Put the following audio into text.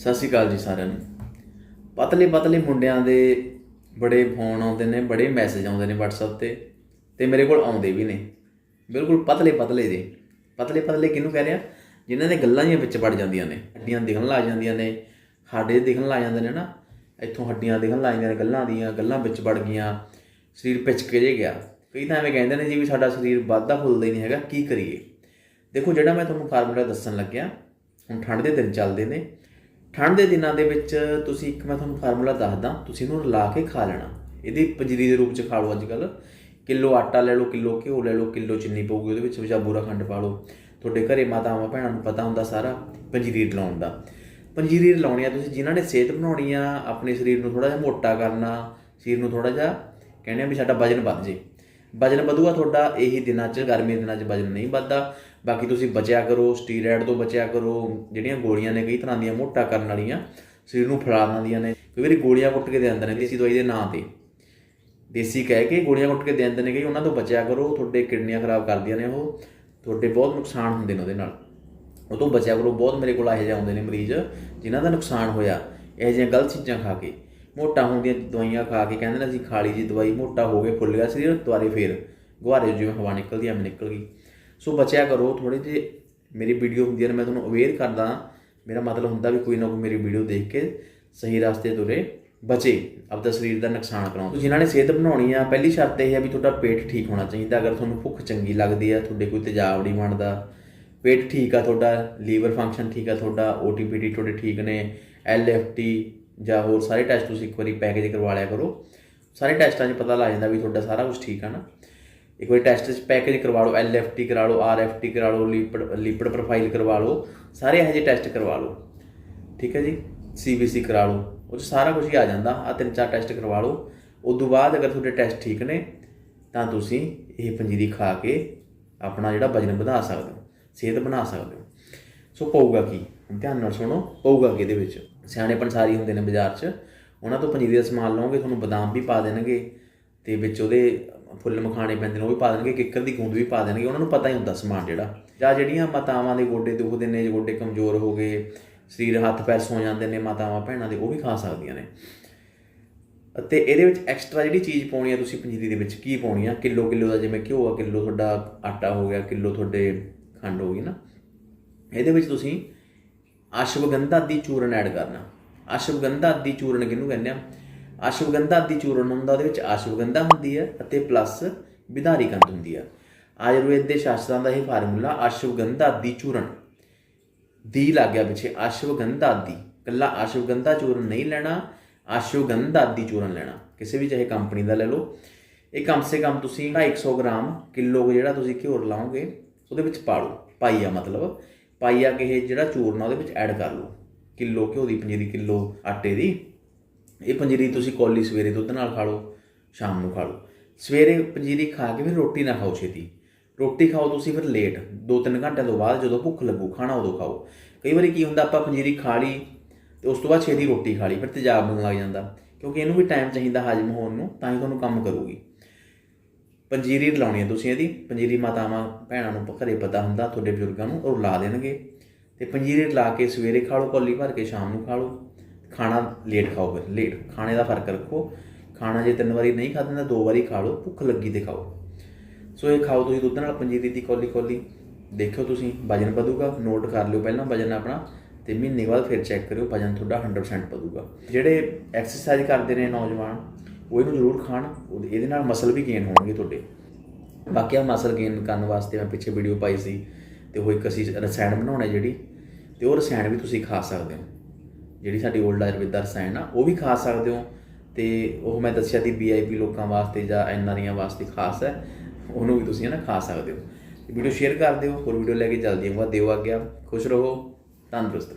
ਸਤਿ ਸ਼੍ਰੀ ਅਕਾਲ ਜੀ ਸਾਰਿਆਂ ਨੂੰ। ਪਤਲੇ ਪਤਲੇ ਮੁੰਡਿਆਂ ਦੇ ਬੜੇ ਫੋਨ ਆਉਂਦੇ ਨੇ, ਬੜੇ ਮੈਸੇਜ ਆਉਂਦੇ ਨੇ WhatsApp ਤੇ ਤੇ ਮੇਰੇ ਕੋਲ ਆਉਂਦੇ ਵੀ ਨੇ। ਬਿਲਕੁਲ ਪਤਲੇ ਪਤਲੇ ਦੇ। ਪਤਲੇ ਪਤਲੇ ਕਿਹਨੂੰ ਕਹਿ ਰਿਹਾ? ਜਿਨ੍ਹਾਂ ਦੇ ਗੱਲਾਂ ਜੀਆਂ ਵਿੱਚ ਵੜ ਜਾਂਦੀਆਂ ਨੇ। ਹੱਡੀਆਂ ਦਿਖਣ ਲੱਗ ਜਾਂਦੀਆਂ ਨੇ ਸਾਡੇ ਦਿਖਣ ਲੱਗ ਜਾਂਦੇ ਨੇ ਨਾ। ਇੱਥੋਂ ਹੱਡੀਆਂ ਦਿਖਣ ਲੱਗ ਜਾਂਦੀਆਂ ਨੇ ਗੱਲਾਂ ਦੀਆਂ, ਗੱਲਾਂ ਵਿੱਚ ਵੜ ਗਈਆਂ। ਸਰੀਰ ਪਿਚਕੇ ਜੇ ਗਿਆ। ਕਈ ਤਾਂ ਐਵੇਂ ਕਹਿੰਦੇ ਨੇ ਜੀ ਵੀ ਸਾਡਾ ਸਰੀਰ ਵੱਧਦਾ ਫੁੱਲਦਾ ਹੀ ਨਹੀਂ ਹੈਗਾ, ਕੀ ਕਰੀਏ? ਦੇਖੋ ਜਿਹੜਾ ਮੈਂ ਤੁਹਾਨੂੰ ਫਾਰਮੂਲਾ ਦੱਸਣ ਲੱਗਿਆ, ਹੁਣ ਠੰਡ ਦੇ ਦਿਨ ਚੱਲਦੇ ਨੇ। ਠੰਡ ਦੇ ਦਿਨਾਂ ਦੇ ਵਿੱਚ ਤੁਸੀਂ ਇੱਕ ਮੈਂ ਤੁਹਾਨੂੰ ਫਾਰਮੂਲਾ ਦੱਸਦਾ, ਤੁਸੀਂ ਇਹਨੂੰ ਰਲਾ ਕੇ ਖਾ ਲੈਣਾ। ਇਹਦੀ ਪੰਜੀਰੀ ਦੇ ਰੂਪ ਚ ਖਾ ਲਓ ਅੱਜ ਕੱਲ ਕਿਲੋ ਆਟਾ ਲੈ ਲਓ, ਕਿਲੋ ਘਿਓ ਲੈ ਲਓ, ਕਿਲੋ ਚੀਨੀ ਪਊਗੀ, ਉਹਦੇ ਵਿੱਚ ਵਿਚਾ ਬੂਰਾ ਖੰਡ ਪਾ ਲਓ। ਤੁਹਾਡੇ ਘਰੇ ਮਾਤਾਵਾਂ ਭੈਣਾਂ ਨੂੰ ਪਤਾ ਹੁੰਦਾ ਸਾਰਾ ਪੰਜੀਰੀ ਲਾਉਣ ਦਾ। ਪੰਜੀਰੀ ਰਲਾਉਣੀ ਆ ਤੁਸੀਂ, ਜਿਨ੍ਹਾਂ ਨੇ ਸਿਹਤ ਬਣਾਉਣੀ ਆ, ਆਪਣੇ ਸਰੀਰ ਨੂੰ ਥੋੜਾ ਜਿਹਾ ਮੋਟਾ ਕਰਨਾ, ਸਰੀਰ ਨੂੰ ਥੋੜਾ ਜਿਹਾ ਕਹਿੰਦੇ ਆ ਵੀ ਸਾਡਾ ਵਜਨ ਵੱਧ ਜੇ। ਵਜਨ ਵਧੂਗਾ ਤੁਹਾਡਾ, ਇਹੀ ਦਿਨਾਂ 'ਚ ਗਰਮੀ ਦੇ ਦਿਨਾਂ 'ਚ ਵਜਨ ਨਹੀਂ ਵੱਧਦਾ। ਬਾਕੀ ਤੁਸੀਂ ਬਚਿਆ ਕਰੋ ਸਟੀਰੋਇਡ ਤੋਂ ਬਚਿਆ ਕਰੋ, ਜਿਹੜੀਆਂ ਗੋਲੀਆਂ ਨੇ ਕਈ ਤਰ੍ਹਾਂ ਦੀਆਂ ਮੋਟਾ ਕਰਨ ਵਾਲੀਆਂ, ਸਰੀਰ ਨੂੰ ਫੜਾ ਦਿੰਦੀਆਂ ਨੇ। ਕਈ ਵਾਰੀ ਗੋਲੀਆਂ ਕੁੱਟ ਕੇ ਦੇ ਦਿੰਦੇ ਨੇ ਦੇਸੀ ਦਵਾਈ ਦੇ ਨਾਂ ਤੇ। ਦੇਸੀ ਕਹਿ ਕੇ ਗੋਲੀਆਂ ਕੁੱਟ ਕੇ ਦੇ ਦਿੰਦੇ ਨੇ ਕਿ ਉਹਨਾਂ ਤੋਂ ਬਚਿਆ ਕਰੋ, ਤੁਹਾਡੇ ਕਿਡਨੀਆਂ ਖਰਾਬ ਕਰਦੀਆਂ ਨੇ ਉਹ। ਤੁਹਾਡੇ ਬਹੁਤ ਨੁਕਸਾਨ ਹੁੰਦੇ ਨੇ ਉਹਦੇ ਨਾਲ। ਉਹ ਤੋਂ ਬਚਿਆ ਕਰੋ, ਬਹੁਤ ਮੇਰੇ ਕੋਲ ਇਹੋ ਜਿਹੇ ਆਉਂਦੇ ਨੇ ਮਰੀਜ਼, ਜਿਨ੍ਹਾਂ ਦਾ ਨੁਕਸਾਨ ਹੋਇਆ, ਇਹੋ ਜਿਹੀਆਂ ਗਲਤ ਚੀਜ਼ਾਂ ਖਾ ਕੇ। ਮੋਟਾ ਹੋਣ ਦੀਆਂ ਦਵਾਈਆਂ ਖਾ ਕੇ ਕਹਿੰਦੇ ਨੇ ਅਸੀਂ ਖਾਲੀ ਜੀ ਦਵਾਈ ਮੋਟਾ ਹੋ ਗਏ ਫੁੱਲ ਗਿਆ ਸਰੀਰ ਦੁਬਾਰੇ ਫੇਰ ਗੁਹਾਰੇ ਜਿਵੇਂ ਹਵਾ ਨਿਕਲਦੀ ਐ ਮੈਂ ਨਿਕਲ ਗਈ। ਸੋ ਬਚਿਆ ਕਰੋ ਥੋੜੇ ਜਿਹੇ ਮੇਰੀ ਵੀਡੀਓ ਹੁੰਦੀ ਹੈ ਮੈਂ ਤੁਹਾਨੂੰ ਅਵੇਅਰ ਕਰਦਾ ਮੇਰਾ ਮਤਲਬ ਹੁੰਦਾ ਵੀ ਕੋਈ ਨਾ ਕੋਈ ਮੇਰੀ ਵੀਡੀਓ ਦੇਖ ਕੇ ਸਹੀ ਰਸਤੇ ਤੁਰੇ ਬਚੇ, ਆਪਦਾ ਸਰੀਰ ਦਾ ਨੁਕਸਾਨ ਕਰਾਉਣ। ਜਿਨ੍ਹਾਂ ਨੇ ਸਿਹਤ ਬਣਾਉਣੀ ਆ, ਪਹਿਲੀ ਸ਼ਰਤ ਇਹ ਹੈ ਵੀ ਤੁਹਾਡਾ ਪੇਟ ਠੀਕ ਹੋਣਾ ਚਾਹੀਦਾ, ਅਗਰ ਤੁਹਾਨੂੰ ਭੁੱਖ ਚੰਗੀ ਲੱਗਦੀ ਹੈ ਤੁਹਾਡੇ ਕੋਈ ਤੇਜ਼ਾਬ ਨਹੀਂ ਬਣਦਾ। ਪੇਟ ਠੀਕ ਆ ਤੁਹਾਡਾ, ਲੀਵਰ ਫੰਕਸ਼ਨ ਠੀਕ ਆ ਤੁਹਾਡਾ ਓਟੀਪੀਟੀ ਤੁਹਾਡੇ ਠੀਕ ਨੇ ਐਲਐਫਟੀ ਜਾਂ ਹੋਰ ਸਾਰੇ ਟੈਸਟ ਤੁਸੀਂ ਇੱਕ ਵਾਰੀ ਪੈਕੇਜ ਕਰਵਾ ਲਿਆ ਕਰੋ। ਸਾਰੇ ਟੈਸਟਾਂ 'ਚ ਪਤਾ ਲੱਗ ਜਾਂਦਾ ਵੀ ਤੁਹਾਡਾ ਸਾਰਾ ਕੁਝ ਠੀਕ ਆ ਨਾ। ਇੱਕ ਵਾਰੀ ਟੈਸਟ 'ਚ ਪੈਕੇਜ ਕਰਵਾ ਲਓ ਐਲਐਫਟੀ ਕਰਾ ਲਓ ਆਰਐਫਟੀ ਕਰਾ ਲਓ ਲਿਪਡ ਲਿਪਡ ਪ੍ਰੋਫਾਈਲ ਕਰਵਾ ਲਓ, ਸਾਰੇ ਇਹੋ ਜਿਹੇ ਟੈਸਟ ਕਰਵਾ ਲਓ। ਠੀਕ ਹੈ ਜੀ? ਸੀਬੀਸੀ ਕਰਾ ਲਓ, ਉਹ 'ਚ ਸਾਰਾ ਕੁਝ ਹੀ ਆ ਜਾਂਦਾ। ਆ ਤਿੰਨ ਚਾਰ ਟੈਸਟ ਕਰਵਾ ਲਓ। ਉਸ ਤੋਂ ਬਾਅਦ ਅਗਰ ਤੁਹਾਡੇ ਟੈਸਟ ਠੀਕ ਨੇ, ਤਾਂ ਤੁਸੀਂ ਇਹ ਪੰਜੀਰੀ ਖਾ ਕੇ ਆਪਣਾ ਜਿਹੜਾ ਵਜਨ ਵਧਾ ਸਕਦੇ ਹੋ, ਸਿਹਤ ਬਣਾ ਸਕਦੇ ਹੋ। ਸੋ ਪਊਗਾ ਕੀ? ਧਿਆਨ ਨਾਲ ਸੁਣੋ ਪਊਗਾ ਕੀ ਇਹਦੇ ਵਿੱਚ। ਸਿਆਣੇ ਪੰਸਾਰੀ ਹੁੰਦੇ ਨੇ ਬਾਜ਼ਾਰ 'ਚ। ਉਹਨਾਂ ਤੋਂ ਪੰਜੀਰੀ ਦਾ ਸਮਾਨ ਲਓਗੇ, ਤੁਹਾਨੂੰ ਬਦਾਮ ਵੀ ਪਾ ਦੇਣਗੇ ਤੇ ਵਿੱਚ ਉਹਦੇ ਫੁੱਲ ਮਖਾਣੇ ਪੈਂਦੇ ਨੇ, ਉਹ ਵੀ ਪਾ ਦੇਣਗੇ ਕਿੱਕਰ ਦੀ ਗੂੰਦ ਵੀ ਪਾ ਦੇਣਗੇ, ਉਹਨਾਂ ਨੂੰ ਪਤਾ ਹੀ ਹੁੰਦਾ ਸਮਾਨ ਜਿਹੜਾ। ਜਾਂ ਜਿਹੜੀਆਂ ਮਾਤਾਵਾਂ ਦੇ ਗੋਡੇ ਦੁਖਦੇ ਨੇ ਗੋਡੇ ਕਮਜ਼ੋਰ ਹੋ ਗਏ, ਸਰੀਰ ਹੱਥ ਪੈਰ ਸੌ ਜਾਂਦੇ ਨੇ, ਮਾਤਾਵਾਂ ਭੈਣਾਂ ਦੇ, ਉਹ ਵੀ ਖਾ ਸਕਦੀਆਂ ਨੇ। ਅਤੇ ਇਹਦੇ ਵਿੱਚ ਐਕਸਟਰਾ ਜਿਹੜੀ ਚੀਜ਼ ਪਾਉਣੀ ਆ ਤੁਸੀਂ ਪੰਜੀਰੀ ਦੇ ਵਿੱਚ, ਕੀ ਪਾਉਣੀ ਆ? ਕਿਲੋ ਕਿਲੋ ਦਾ ਜਿਵੇਂ ਘਿਓ ਆ, ਕਿਲੋ ਤੁਹਾਡਾ ਆਟਾ ਹੋ ਗਿਆ, ਕਿਲੋ ਤੁਹਾਡੇ ਖੰਡ ਹੋ ਗਈ ਨਾ। ਇਹਦੇ ਵਿੱਚ ਤੁਸੀਂ ਅਸ਼ਵਗੰਧਾ ਦੀ ਚੂਰਨ ਐਡ ਕਰਨਾ। ਅਸ਼ਵਗੰਧਾ ਦੀ ਚੂਰਨ ਕਿਹਨੂੰ ਕਹਿੰਦੇ ਆ? ਅਸ਼ਵਗੰਧਾ ਦੀ ਚੂਰਨ ਹੁੰਦਾ ਉਹਦੇ ਵਿੱਚ ਅਸ਼ਵਗੰਧਾ ਹੁੰਦੀ ਹੈ ਅਤੇ ਪਲੱਸ ਵਿਧਾਰੀ ਕੰਦ ਹੁੰਦੀ ਹੈ। ਆਯੁਰਵੇਦ ਦੇ ਸ਼ਾਸਤਰਾਂ ਦਾ ਇਹ ਫਾਰਮੂਲਾ ਅਸ਼ਵਗੰਧਾ ਦੀ ਚੂਰਨ। ਦੀ ਲੱਗ ਗਿਆ ਪਿੱਛੇ, ਅਸ਼ਵਗੰਧਾ ਦੀ। ਕੱਲਾ ਅਸ਼ਵਗੰਧਾ ਚੂਰਨ ਨਹੀਂ ਲੈਣਾ, ਅਸ਼ਵਗੰਧਾ ਦੀ ਚੂਰਨ ਲੈਣਾ। ਕਿਸੇ ਵੀ ਚਾਹੇ ਕੰਪਨੀ ਦਾ ਲੈ ਲਓ। ਇਹ ਕਮ ਸੇ ਕਮ ਤੁਸੀਂ 250 ਗ੍ਰਾਮ ਕਿਲੋ ਜਿਹੜਾ ਤੁਸੀਂ ਘਿਓ ਲਾਓਗੇ, ਉਹਦੇ ਵਿੱਚ ਪਾ ਲਓ। ਪਾਈਆ ਮਤਲਬ। ਪਾਈਆ ਕਿ ਜਿਹੜਾ ਚੂਰਨਾ ਉਹਦੇ ਵਿੱਚ ਐਡ ਕਰ ਲਓ। ਕਿਲੋ ਘਿਓ ਦੀ, ਪੰਜੀਰੀ ਕਿਲੋ ਆਟੇ ਦੀ। ਇਹ ਪੰਜੀਰੀ ਤੁਸੀਂ ਕੌਲੀ ਸਵੇਰੇ ਦੁੱਧ ਨਾਲ ਖਾ ਲਓ, ਸ਼ਾਮ ਨੂੰ ਖਾ ਲਓ। ਸਵੇਰੇ ਪੰਜੀਰੀ ਖਾ ਕੇ ਫਿਰ ਰੋਟੀ ਨਾ ਖਾਓ ਛੇਤੀ। ਰੋਟੀ ਖਾਓ ਤੁਸੀਂ ਫਿਰ ਲੇਟ 2-3 ਘੰਟਿਆਂ ਤੋਂ ਬਾਅਦ ਜਦੋਂ ਭੁੱਖ ਲੱਗੂ, ਖਾਣਾ ਉਦੋਂ ਖਾਓ। ਕਈ ਵਾਰੀ ਕੀ ਹੁੰਦਾ, ਆਪਾਂ ਪੰਜੀਰੀ ਖਾ ਲਈ ਤੇ ਉਸ ਤੋਂ ਬਾਅਦ ਛੇਤੀ ਰੋਟੀ ਖਾ ਲਈ, ਫਿਰ ਤੇਜ਼ਾਬ ਬਣਨ ਲੱਗ ਜਾਂਦਾ। ਕਿਉਂਕਿ ਇਹਨੂੰ ਵੀ ਟਾਈਮ ਚਾਹੀਦਾ ਹਾਜ਼ਮ ਹੋਣ ਨੂੰ, ਤਾਂ ਹੀ ਤੁਹਾਨੂੰ ਕੰਮ ਕਰੂਗੀ। ਪੰਜੀਰੀ ਲਾਉਣੀ ਹੈ ਤੁਸੀਂ ਇਹਦੀ। ਪੰਜੀਰੀ ਮਾਤਾਵਾਂ ਭੈਣਾਂ ਨੂੰ ਘਰੇ ਪਤਾ ਹੁੰਦਾ, ਤੁਹਾਡੇ ਬਜ਼ੁਰਗਾਂ ਨੂੰ, ਉਹ ਲਾ ਦੇਣਗੇ। ਤੇ ਪੰਜੀਰੀ ਲਾ ਕੇ ਸਵੇਰੇ ਖਾ ਲਓ, ਕੌਲੀ ਭਰ ਕੇ ਸ਼ਾਮ ਨੂੰ ਖਾ ਲਓ। ਖਾਣਾ ਲੇਟ ਖਾਓ ਫਿਰ ਲੇਟ ਖਾਣੇ ਦਾ ਫ਼ਰਕ ਰੱਖੋ। ਖਾਣਾ ਜੇ ਤਿੰਨ ਵਾਰੀ ਨਹੀਂ ਖਾਦੇ ਤਾਂ ਦੋ ਵਾਰੀ ਖਾ ਲਓ, ਭੁੱਖ ਲੱਗੀ ਤੇ ਖਾਓ। ਸੋ ਇਹ ਖਾਓ ਤੁਸੀਂ ਦੁੱਧ ਨਾਲ, ਪੰਜੀਰੀ ਦੀ ਕੌਲੀ ਕੌਲੀ ਦੇਖਿਓ ਤੁਸੀਂ, ਵਜਨ ਵਧੂਗਾ ਨੋਟ ਕਰ ਲਿਓ ਪਹਿਲਾਂ ਵਜਨ ਆਪਣਾ, ਤੇ ਮਹੀਨੇ ਬਾਅਦ ਫਿਰ ਚੈੱਕ ਕਰਿਓ, ਵਜਨ ਤੁਹਾਡਾ 100% ਵਧੂਗਾ। ਜਿਹੜੇ ਐਕਸਰਸਾਈਜ਼ ਕਰਦੇ ਨੇ ਨੌਜਵਾਨ ਉਹ ਇਹਨੂੰ ਜ਼ਰੂਰ ਖਾਣ। ਇਹਦੇ ਨਾਲ ਮਸਲ ਵੀ ਗੇਨ ਹੋਣਗੇ ਤੁਹਾਡੇ। ਬਾਕੀ ਆ ਮਸਲ ਗੇਨ ਕਰਨ ਵਾਸਤੇ ਮੈਂ ਪਿੱਛੇ ਵੀਡੀਓ ਪਾਈ ਸੀ ਤੇ ਉਹ ਇੱਕ ਅਸੀਂ ਰਸਾਇਣ ਬਣਾਉਣਾ ਜਿਹੜੀ, ਤੇ ਉਹ ਰਸਾਇਣ ਵੀ ਤੁਸੀਂ ਖਾ ਸਕਦੇ ਹੋ। ਜਿਹੜੀ ਸਾਡੀ 올ਡ ਆਯੁਰਵੇਦ ਦਾ ਰਸਾਇਣ ਆ, ਉਹ ਵੀ ਖਾ ਸਕਦੇ ਹੋ। ਤੇ ਉਹ ਮੈਂ ਦੱਸਿਆ ਸੀ ਵੀਆਈਪੀ ਲੋਕਾਂ ਵਾਸਤੇ ਜਾਂ ਐਨਆਰੀਆਂ ਵਾਸਤੇ ਖਾਸ ਹੈ। ਉਹਨੂੰ ਵੀ ਤੁਸੀਂ ਨਾ ਖਾ ਸਕਦੇ ਹੋ। ਵੀਡੀਓ ਸ਼ੇਅਰ ਕਰ ਦਿਓ, ਹੋਰ ਵੀਡੀਓ ਲੈ ਕੇ ਜਲਦੀ ਆਉਂਗਾ ਦਿਓ ਆ ਗਿਆ ਖੁਸ਼ ਰਹੋ। ਤੰਦਰੁਸਤ